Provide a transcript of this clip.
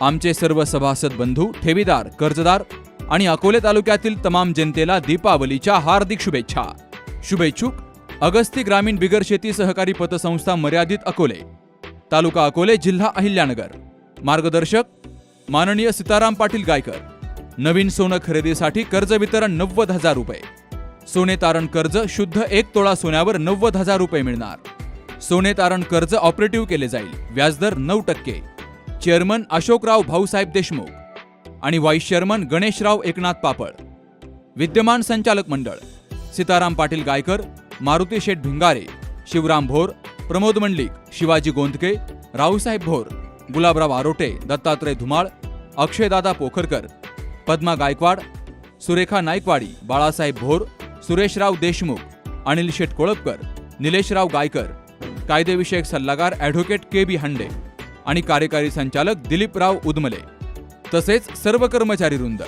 आमचे सर्व सभासद बंधू ठेवीदार कर्जदार आणि अकोले तालुक्यातील तमाम जनतेला दीपावलीच्या हार्दिक शुभेच्छा. शुभेच्छुक अगस्ती ग्रामीण बिगर शेती सहकारी पतसंस्था मर्यादित अकोले तालुका अकोले जिल्हा अहिल्यानगर. मार्गदर्शक माननीय सीताराम पाटील गायकर. नवीन सोनं खरेदीसाठी कर्ज वितरण नव्वद हजार रुपये. सोने तारण कर्ज शुद्ध एक तोळा सोन्यावर नव्वद हजार रुपये मिळणार. सोने तारण कर्ज ऑपरेटिव्ह केले जाईल. व्याजदर नऊ टक्के. चेअरमन अशोकराव भाऊसाहेब देशमुख आणि व्हाईस चेअरमन गणेशराव एकनाथ पापड. विद्यमान संचालक मंडळ सीताराम पाटील गायकर मारुती शेठ भिंगारे शिवराम भोर प्रमोद मंडलिक शिवाजी गोंदके रावसाहेब भोर गुलाबराव आरोटे दत्तात्रय धुमाळ अक्षयदादा पोखरकर पद्मा गायकवाड सुरेखा नाईकवाडी बाळासाहेब भोर सुरेशराव देशमुख अनिल शेठ कोळपकर निलेशराव गायकर कायदेविषयक सल्लागार ॲडव्होकेट के बी हंडे. आणि कार्यकारी संचालक दिलीपराव उदमले. तसेच सर्व कर्मचारी वृंद.